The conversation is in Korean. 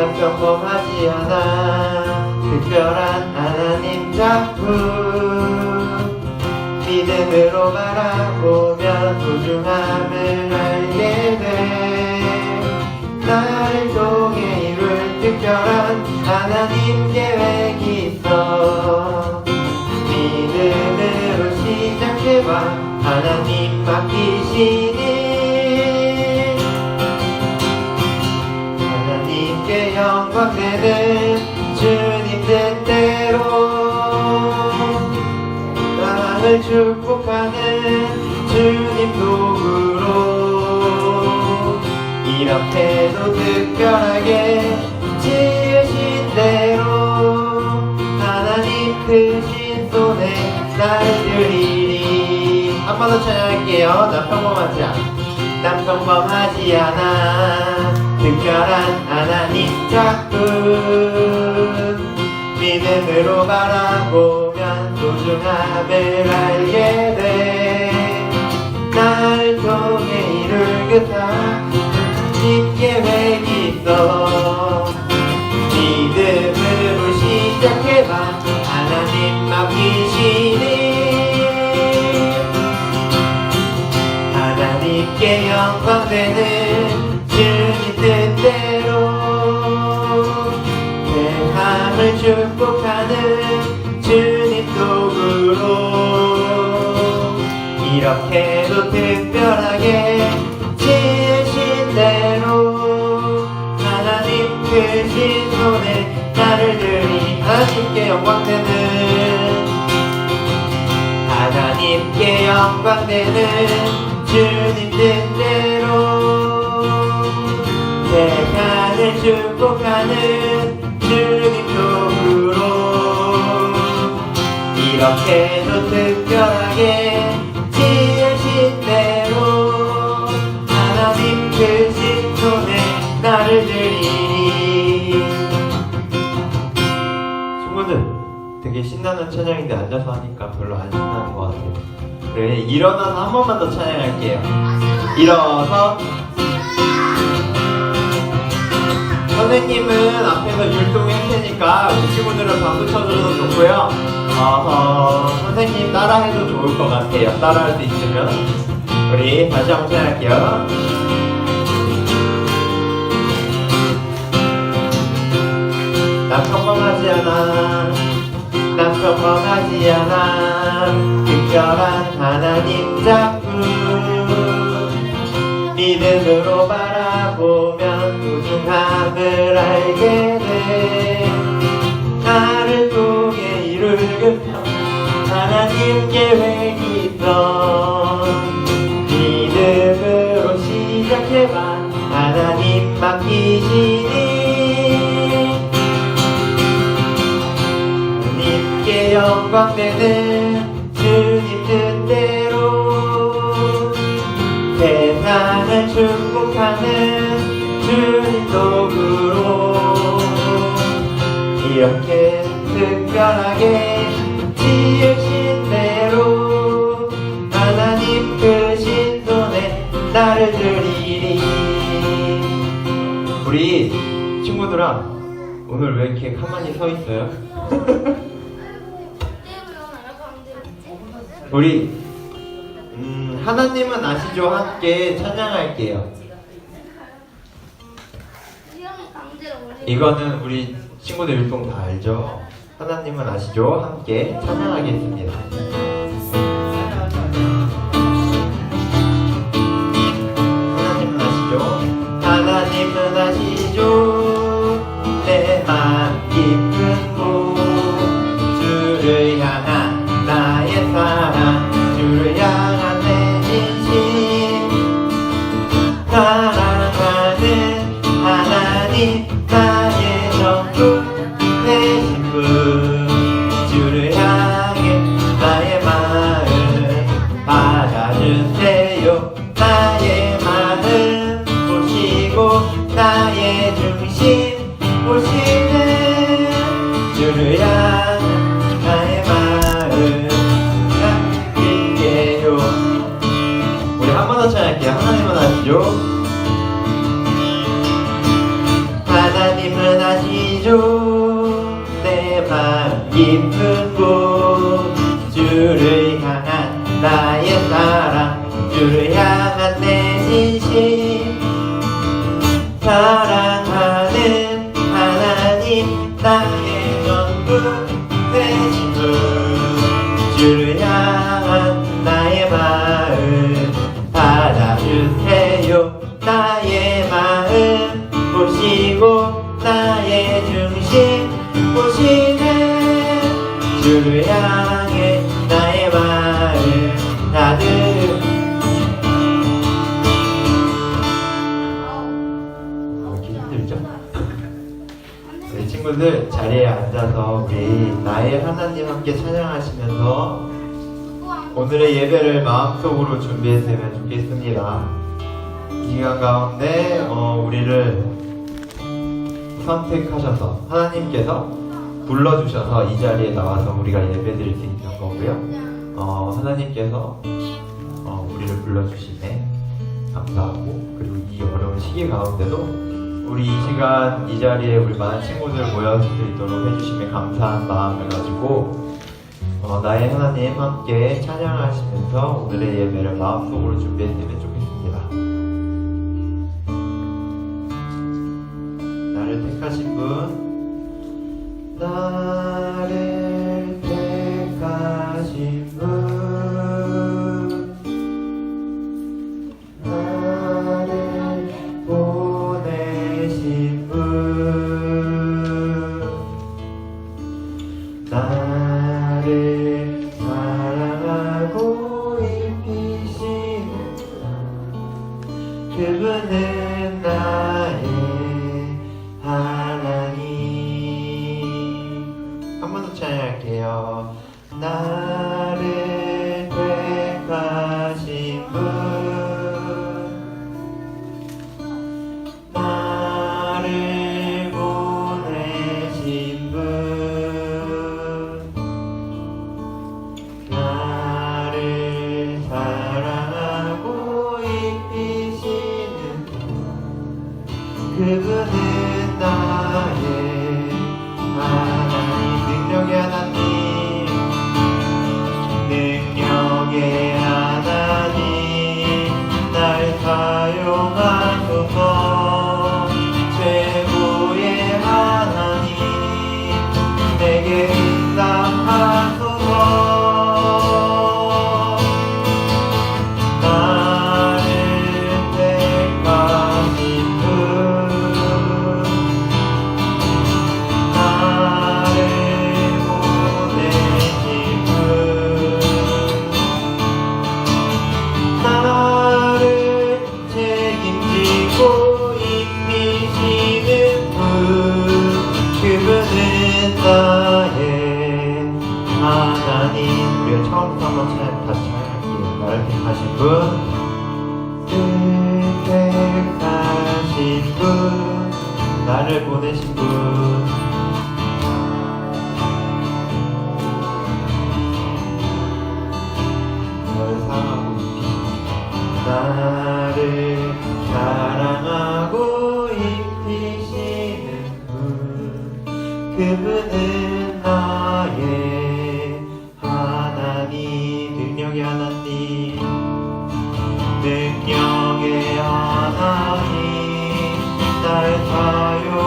난 평범하지 않아. 특별한 하나님 작품. 믿음으로 바라보면 소중함을 알게 돼. 나를 통해 이룰 특별한 하나님 계획 땅을 축복하는 주님 도구로 이렇게도 특별하게 지으신 대로 하나님 크신 손에 나를 드리리 한번 더 찬양할게요. 나 평범하지 않아. 난 평범하지 않아. 특별한 하나님 작품 믿음으로 바라보면 소중함을 알게 돼. 나를 통해 이룰 그 하나님 계획이 있어. 믿음으로 시작해봐. 하나님 맡기시니. 하나님께 영광되는 주님 뜻대로 세상을 축복하는 이렇게도 특별하게 지으신 대로 하나님 크신 손에 나를 들이 하나님께 영광되는. 하나님께 영광되는 주님 뜻대로. 세상을 축복하는 주님 도구로. 이렇게도 특별하게 찬양인데 앉아서 하니까 별로 안 신나는 것 같아요. 그래 일어나서 한 번만 더 찬양할게요. 일어서. 선생님은 앞에서 율동할 테니까 우리 친구들은 박수 쳐줘도 좋고요. 어, 선생님 따라해도 좋을 것 같아요. 따라할 수 있으면. 우리 다시 한번 찬양할게요. 난 평범하지 않아 난 평범하지 않아. 특별한 하나님 작품. 믿음으로 바라보면 소중함을 알게 돼. 나를 통해 이룰 그 하나님 계획이 있어 영광되는 주님 뜻대로 세상을 축복하는 주님 도구로 이렇게 특별하게 지으신 대로 하나님 크신 손에 나를 드리리 우리 친구들아 오늘 왜 이렇게 가만히 서 있어요? 우리 음, 하나님은 아시죠? 함께 찬양할게요. 이거는 우리 친구들 율동 다 알죠? 하나님은 아시죠? 함께 찬양하겠습니다. 신 오시는 주야 나의 마음 남기게요. 우리 한 번 더 찬양할게요. 하나님만 아시죠? 하나님만 아시죠? 내 마음 깊은 친구들 자리에 앉아서 우리 나의 하나님 함께 찬양하시면서 오늘의 예배를 마음속으로 준비했으면 좋겠습니다. 이 기간 가운데 어, 우리를 선택하셔서 하나님께서 불러주셔서 이 자리에 나와서 우리가 예배드릴 수 있는 거고요. 어, 하나님께서 어, 우리를 불러주심에 감사하고 그리고 이 어려운 시기 가운데도 우리 이 시간 이 자리에 우리 많은 친구들 모여줄 수 있도록 해주심에 감사한 마음을 가지고 어, 나의 하나님 함께 찬양하시면서 오늘의 예배를 마음속으로 준비했으면 좋겠습니다. 나를 택하신 분 나 할게요. 나 한번 다시 찬양할게요 나를 택하신 분 택하신 분 나를 보내신 분널 사랑하고 나를 사랑하고 입히시는 분 그분은 나 날사